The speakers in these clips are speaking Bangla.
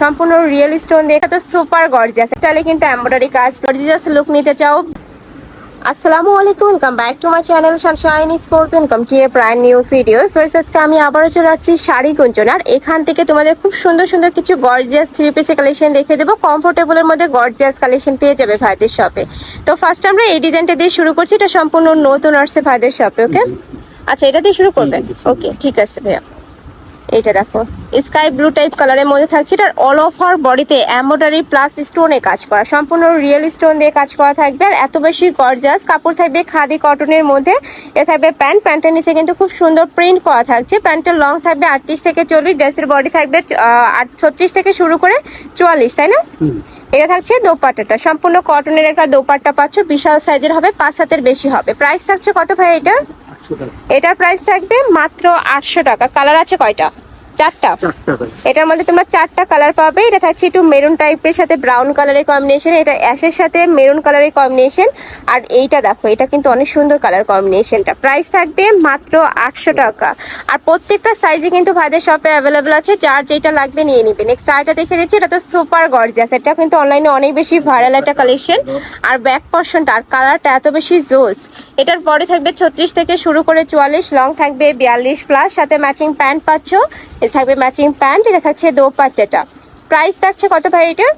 সম্পূর্ণ রিয়েল স্টোন দিয়ে। তো সুপার গর্জিয়াস তাহলে কিন্তু এমব্রয়ডারি কাজ। গর্জিয়াস লুক নিতে চাও। আসসালামু আলাইকুম। Welcome back to my channel sunshine sport welcome to a brand new video first আজকে আমি আবারও চলে আসছি শাড়ি গুঞ্জন আর এখান থেকে তোমাদের খুব সুন্দর সুন্দর কিছু গর্জিয়াস থ্রি পিসের কালেকশন দেখে দেবো। কমফোর্টেবলের মধ্যে গর্জিয়াস কালেকশন পেয়ে যাবে ভাইদের শপে তো ফার্স্ট আমরা এই ডিজাইনটা দিয়ে শুরু করছি। এটা সম্পূর্ণ নতুন আসছে ভাইদের শপে ওকে আচ্ছা এটা দিয়ে শুরু করবেন? ওকে ঠিক আছে ভাইয়া। এইটা দেখো। স্কাই ব্লু টাইপ কালারের মধ্যে থাকছে। এটার অল ওভার বডিতে এম্ব্রয়ডারি প্লাস স্টোনে কাজ করা। সম্পূর্ণ রিয়েল স্টোন দিয়ে কাজ করা থাকবে। আর এত বেশি গর্জাস কাপড় থাকবে খাদি কটনের মধ্যে। এ থাকবে প্যান্ট প্যান্টের নিচে কিন্তু খুব সুন্দর প্রিন্ট করা থাকছে। প্যান্টের লং থাকবে আটত্রিশ থেকে চল্লিশ। ড্রেসের বডি থাকবে ছত্রিশ থেকে শুরু করে চুয়াল্লিশ, তাই না? এটা থাকছে দোপাট্টাটা। সম্পূর্ণ কটনের একটা দোপাট্টা পাচ্ছ বিশাল সাইজের হবে পাঁচ হাতের বেশি হবে। প্রাইস থাকছে কত ভাই এটার? এটার প্রাইস থাকবে মাত্র আটশো টাকা। কালার আছে কয়টা? চারটা। এটার মধ্যে তোমরা চারটা কালার পাবে। এটা থাকছে একটু মেরুন টাইপের সাথে ব্রাউন কালারের কম্বিনেশন এটা অ্যাশের সাথে মেরুন কালারের কম্বিনেশন আর এইটা দেখো এটা কিন্তু অনেক সুন্দর কালার কম্বিনেশনটা প্রাইস থাকবে মাত্র আটশো টাকা। আর প্রত্যেকটা সাইজে কিন্তু ভাইদের শপে অ্যাভেলেবেল আছে। যার যেটা লাগবে নিয়ে নিবে। নেক্সট আরেকটা দেখে দিচ্ছি এটা তো সুপার গর্জিয়াস এটা কিন্তু অনলাইনে অনেক বেশি ভাইরাল একটা কালেকশন আর ব্যাক পর্শনটা আর কালারটা এত বেশি জোস এটার পরে থাকবে ছত্রিশ থেকে শুরু করে চুয়াল্লিশ লং থাকবে বিয়াল্লিশ প্লাস সাথে ম্যাচিং প্যান্ট পাচ্ছ। এটা থাকবে ম্যাচিং প্যান্ট এটা থাকছে দোপাট্টাটা। প্রাইস থাকছে কত ভাই এটার?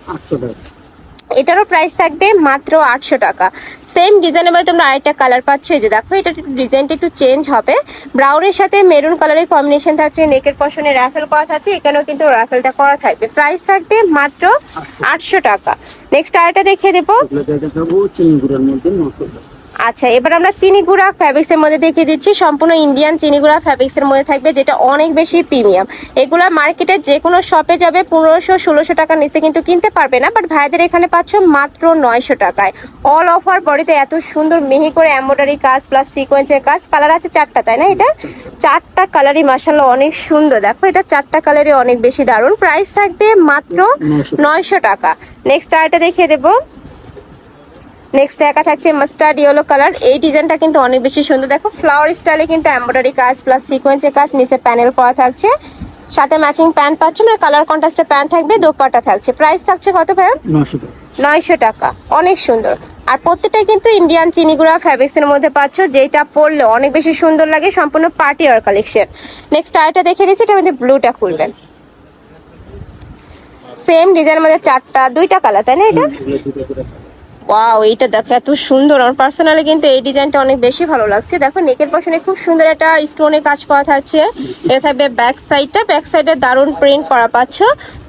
এটারও প্রাইস থাকবে মাত্র আটশো টাকা। সেম ডিজাইনের মধ্যে তোমরা আরেকটা কালার পাচ্ছ এই যে দেখো এটা ডিজাইনটা একটু চেঞ্জ হবে। ব্রাউনের সাথে মেরুন কালারের কম্বিনেশন থাকছে নেকের পশনে র্যাফেল করা থাকছে এখানেও কিন্তু র্যাফেলটা করা থাকবে। প্রাইস থাকবে মাত্র আটশো। টাকা। নেক্সট আরেকটা দেখিয়ে দেবো। আচ্ছা এবার আমরা চিনি গুঁড়া ফ্যাব্রিক্সের মধ্যে দেখিয়ে দিচ্ছি। সম্পূর্ণ ইন্ডিয়ান চিনি গুঁড়া ফ্যাব্রিক্সের মধ্যে থাকবে যেটা অনেক বেশি প্রিমিয়াম এগুলা মার্কেটে যে কোনো শপে যাবে পনেরোশো ষোলোশো টাকার নিচে কিন্তু কিনতে পারবে না বাট ভাইদের এখানে পাচ্ছ মাত্র নয়শো টাকায়। অল অফার বডিতে এত সুন্দর মিহি করে এম্ব্রয়ডারি কাজ প্লাস সিকোয়েন্সের কাজ কালার আছে চারটা তাই না এটা? চারটা কালারই মাসাল্লাহ অনেক সুন্দর। দেখো এটা চারটা কালারই অনেক বেশি দারুণ। প্রাইস থাকবে মাত্র নয়শো টাকা। নেক্সট আরেকটা দেখিয়ে দেবো। নেক্সট একা থাকছে মাস্টার্ড ইয়েলো কালার এই ডিজাইনটা কিন্তু অনেক বেশি সুন্দর। দেখো ফ্লাওয়ার স্টাইলে কিন্তু এমব্রয়ডারি কাজ প্লাস সিকোয়েন্সের কাজ নিচে প্যানেল করা থাকছে। সাথে ম্যাচিং প্যান্ট পাচ্ছ মানে কালার কন্ট্রাস্টের প্যান্ট থাকবে দোপাটা থাকছে। প্রাইস থাকছে কত ভাই নয়শো টাকা। অনেক সুন্দর। আর প্রত্যেকটাই কিন্তু ইন্ডিয়ান চিনিগুড়া ফ্যাব্রিক্সের মধ্যে পাচ্ছ যেটা পরলে অনেক বেশি সুন্দর লাগে সম্পূর্ণ পার্টি ওয়ার কালেকশন নেক্সট আরেকটা দেখে দিচ্ছি এটার মধ্যে ব্লুটা খুলবেন। সেম ডিজাইনের মধ্যে চারটা দুইটা কালার তাই না এটা? ওয়াও এইটা দেখো, এত সুন্দর। আমার পার্সোনালি কিন্তু এই ডিজাইনটা অনেক বেশি ভালো লাগছে। দেখো নেকের পশনে খুব সুন্দর একটা স্টোনের কাজ করা থাকছে। এটা থাকবে ব্যাক সাইডটা ব্যাক সাইডে দারুণ প্রিন্ট করা পাচ্ছ।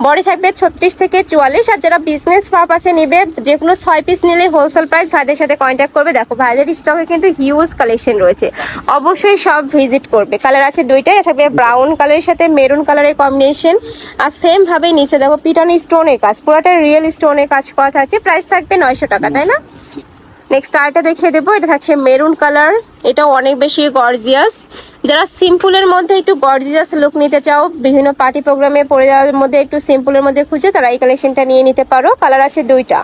বডি থাকবে ছত্রিশ থেকে চুয়াল্লিশ। আর যারা বিজনেস পারপাসে নেবে, যে কোনো ছয় পিস নিলে হোলসেল প্রাইস ভাইদের সাথে কন্ট্যাক্ট করবে। দেখো, ভাইদের স্টকে কিন্তু হিউজ কালেকশন রয়েছে। অবশ্যই সব ভিজিট করবে। কালার আছে দুইটাই। থাকবে ব্রাউন কালারের সাথে মেরুন কালারের কম্বিনেশন আর সেম ভাবে নিচে দেখো, পিটানো স্টোনের কাজ। পুরোটা রিয়েল স্টোনের কাজ করা থাকছে। প্রাইস থাকবে নয়শো টাকা। তাই না? নেক্সট আরেকটা দেখিয়ে দেবো এটা থাকছে মেরুন কালার এটা অনেক বেশি গর্জিয়াস যারা সিম্পলের মধ্যে একটু গর্জিয়াস লুক নিতে চাও বিভিন্ন পার্টি প্রোগ্রামে পরে যাওয়ার মধ্যে একটু সিম্পলের মধ্যে খুঁজে তারা এই কালেকশনটা নিয়ে নিতে পারো। কালার আছে দুইটা।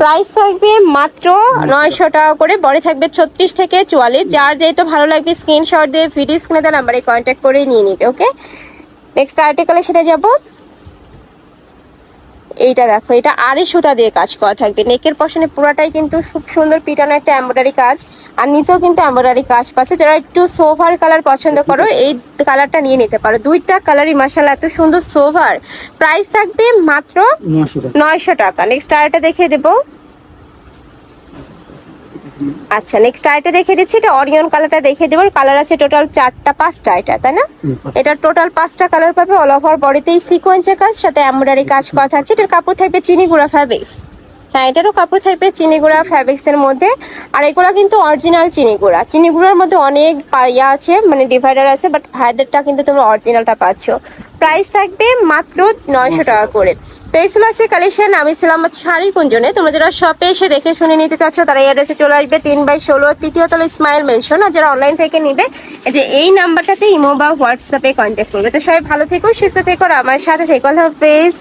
প্রাইস থাকবে মাত্র নয়শো টাকা করে বডি থাকবে ছত্রিশ থেকে চুয়াল্লিশ। যার যেটা ভালো লাগবে স্ক্রিনশট দিয়ে ভিডিও স্ক্রিনে দেওয়া নাম্বারে কন্ট্যাক্ট করে নিয়ে নিবে ওকে নেক্সট আরেকটা কালেকশনে যাব। এইটা দেখো এটা আড়াই সুতা দিয়ে কাজ করা থাকবে। নেকের পশনে পুরাটাই কিন্তু খুব সুন্দর পিটানো একটা এমব্রয়ডারি কাজ। আর নিচেও কিন্তু এমব্রয়ডারি কাজ পাচ্ছে। যারা একটু সোভার কালার পছন্দ করো এই কালারটা নিয়ে নিতে পারো। দুইটা কালারই মাসাল এত সুন্দর সোভার প্রাইস থাকবে মাত্র নয়শো টাকা। নেক্সট আরেকটা দেখিয়ে দেবো। আচ্ছা নেক্সট আইটা দেখে দিচ্ছি এটা অরিয়ন কালারটা দেখে দেব। কালার আছে টোটাল চারটা পাঁচটা এটা তাই না? এটা টোটাল পাঁচটা কালার পাবে অল ওভার বডিতেই সিকোয়েন্সের কাজ সাথে এমব্রয়ডারি কাজ কথা আছে এটার কাপড় থাকবে চিনি গুঁড়া ফ্যাব্রিক্স হ্যাঁ এটারও কাপড় থাকবে চিনি গুঁড়া ফ্যাব্রিক্স এর মধ্যে। আর এগুলো কিন্তু অরিজিনাল চিনি গুঁড়া। চিনি গুঁড়ার মধ্যে অনেক ইয়া আছে মানে ডিভাইডার আছে বাট ভাইদেরটা কিন্তু তোমরা অরিজিনালটা পাচ্ছ। প্রাইস থাকবে মাত্র নয়শো টাকা করে। তো এই ছিল আজকে কালেকশন আমি ছিলাম শাড়ি কুঞ্জনে। তোমরা যারা শপে এসে দেখে শুনে নিতে চাচ্ছ, তারা এই অ্যাড্রেসে চলে আসবে তিন বাই ষোলো, তৃতীয় তলা স্মাইল মেনশন আর যারা অনলাইন থেকে নিবে যে এই নাম্বারটাতে ইমো বা হোয়াটসঅ্যাপে কন্ট্যাক্ট করবে। তো সবাই ভালো থেকো, সুস্থ থেকো আমার সাথে থেকো। আল্লাহ হাফেজ।